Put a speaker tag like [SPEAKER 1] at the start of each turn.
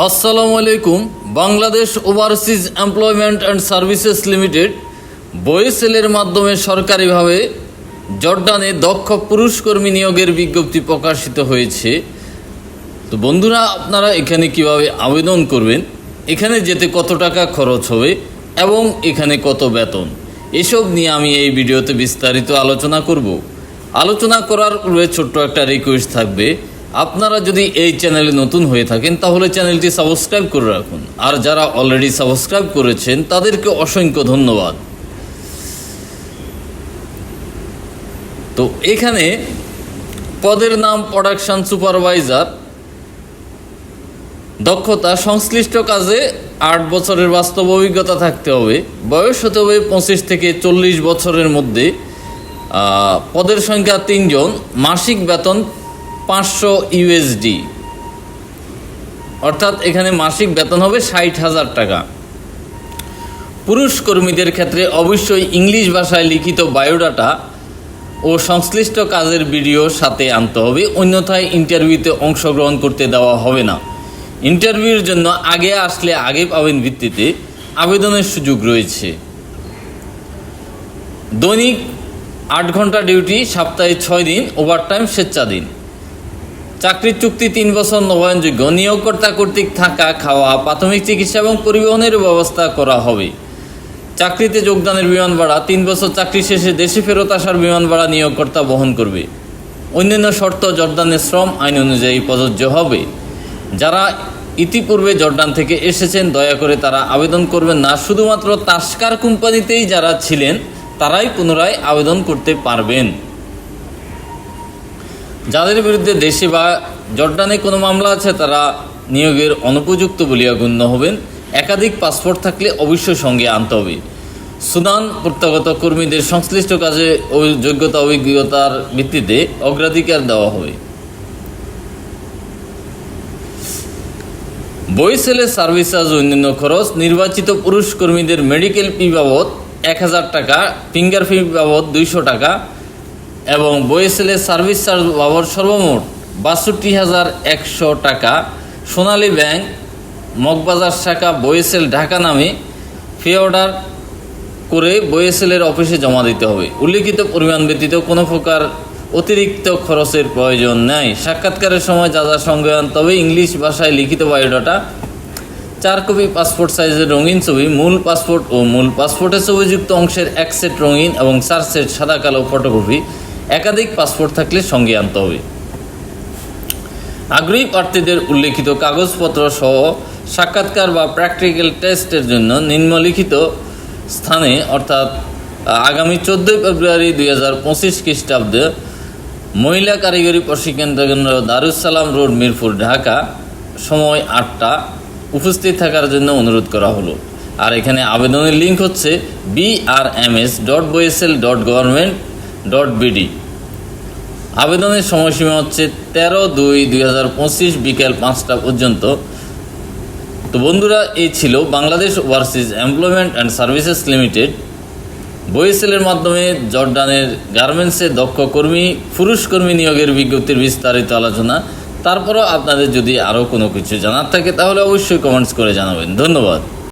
[SPEAKER 1] আসসালামু আলাইকুম, Bangladesh overseas employment and services limited বয়েসেলের মাধ্যমে সরকারিভাবে জর্ডানে দক্ষ পুরুষ কর্মী নিয়োগের বিজ্ঞপ্তি প্রকাশিত হয়েছে। তো বন্ধুরা, আপনারা এখানে কীভাবে আবেদন করবেন, এখানে যেতে কত টাকা খরচ হবে এবং এখানে কত বেতন, এসব নিয়ে আমি এই ভিডিওতে বিস্তারিত আলোচনা করব। আলোচনা করার পূর্বে ছোট্ট একটা রিকোয়েস্ট থাকবে আপনারা যদি এই চ্যানেলে নতুন হয়ে থাকেন, তাহলে চ্যানেলটি সাবস্ক্রাইব করে রাখুন। আর যারা অলরেডি সাবস্ক্রাইব করেছেন, তাদেরকে অসংখ্য ধন্যবাদ। তো এখানে পদের নাম প্রোডাকশন সুপারভাইজার দক্ষতা সংশ্লিষ্ট কাজে আট বছরের বাস্তব অভিজ্ঞতা থাকতে হবে। বয়স হতে হবে পঁচিশ থেকে চল্লিশ বছরের মধ্যে। পদের সংখ্যা তিনজন, মাসিক বেতন পাঁচশো ইউএসডি অর্থাৎ এখানে মাসিক বেতন হবে ষাট হাজার টাকা। পুরুষ কর্মীদের ক্ষেত্রে অবশ্যই ইংলিশ ভাষায় লিখিত বায়োডাটা ও সংশ্লিষ্ট কাজের ভিডিও সাথে আনতে হবে। অন্যথায় ইন্টারভিউতে অংশগ্রহণ করতে দেওয়া হবে না। ইন্টারভিউর জন্য আগে আসলে আগে পাবেন ভিত্তিতে আবেদনের সুযোগ রয়েছে। দৈনিক আট ঘণ্টা ডিউটি, সপ্তাহে ছয় দিন, ওভারটাইম স্বেচ্ছাদিন চাকরির চুক্তি তিন বছর নবায়নযোগ্য। নিয়োগকর্তা কর্তৃক থাকা, খাওয়া, প্রাথমিক চিকিৎসা এবং পরিবহনের ব্যবস্থা করা হবে। চাকরিতে যোগদানের বিমান ভাড়া, তিন বছর চাকরি শেষে দেশে ফেরত আসার বিমান ভাড়া নিয়োগকর্তা বহন করবে। অন্যান্য শর্ত, জর্দানের শ্রম আইন অনুযায়ী প্রযোজ্য হবে। যারা ইতিপূর্বে জর্ডান থেকে এসেছেন, দয়া করে তারা আবেদন করবেন না। শুধুমাত্র তাস্কার কোম্পানিতেই যারা ছিলেন, তারাই পুনরায় আবেদন করতে পারবেন। যাদের বিরুদ্ধে দেশে বা জর্ডানে কোনো মামলা আছে, তারা নিয়োগের অনুপযুক্ত বলিয়া গণ্য হবেন। একাধিক পাসপোর্ট থাকলে অবশ্যই সঙ্গে আনতে হবে। সুদান প্রত্যাগত কর্মীদের সংশ্লিষ্ট কাজে যোগ্যতা অভিজ্ঞতার ভিত্তিতে অগ্রাধিকার দেওয়া হবে। বই সেলের সার্ভিস চার্জ অন্যান্য খরচ, নির্বাচিত পুরুষ কর্মীদের মেডিকেল ফি বাবদ এক হাজার টাকা, ফিঙ্গার ফি বাবদ দুইশো টাকা এবং বইএসএলের সার্ভিস চার্জ বাবদ সর্বমোট বাষট্টি হাজার একশো টাকা। সোনালী ব্যাংক, মগবাজার শাখা বয়েসেল ঢাকা নামে ফি অর্ডার করে বইএসএলের অফিসে জমা দিতে হবে। উল্লিখিত পরিমাণ ব্যতীত কোনো প্রকার অতিরিক্ত খরচের প্রয়োজন নেই। সাক্ষাৎকারের সময় যা যা সঙ্গে আনতে হবে ইংলিশ ভাষায় লিখিত বায়োডাটা, চার কপি পাসপোর্ট সাইজের রঙিন ছবি, মূল পাসপোর্ট ও মূল পাসপোর্টের ছবিযুক্ত অংশের এক সেট রঙিন এবং চার সেট সাদা কালো ফটোকপি একাধিক পাসপোর্ট থাকলে সঙ্গে আনতে হবে। আগ্রহী প্রার্থীদের উল্লেখিত কাগজপত্র সহ সাক্ষাৎকার বা প্র্যাকটিক্যাল টেস্টের জন্য নিম্নলিখিত স্থানে, অর্থাৎ, আগামী চোদ্দোই ফেব্রুয়ারি দুই হাজার পঁচিশ খ্রিস্টাব্দে মহিলা কারিগরি প্রশিক্ষণ কেন্দ্র দারুসালাম রোড, মিরপুর, ঢাকা, সময় আটটা। উপস্থিত থাকার জন্য অনুরোধ করা হলো। আর এখানে আবেদনের লিঙ্ক হচ্ছে BRMS dot BOESL dot government dot BD আবেদনের সময়সীমা হচ্ছে তেরো দুই দুই হাজার পঁচিশ বিকেল পাঁচটা পর্যন্ত। তো বন্ধুরা, এই ছিল Bangladesh overseas employment and services limited. বইসেলের মাধ্যমে জর্ডানের গার্মেন্টসে দক্ষ কর্মী, পুরুষ কর্মী নিয়োগের বিজ্ঞপ্তির বিস্তারিত আলোচনা। তারপরও আপনাদের যদি আরও কোনো কিছু জানার থাকে, তাহলে অবশ্যই কমেন্টস করে জানাবেন। ধন্যবাদ।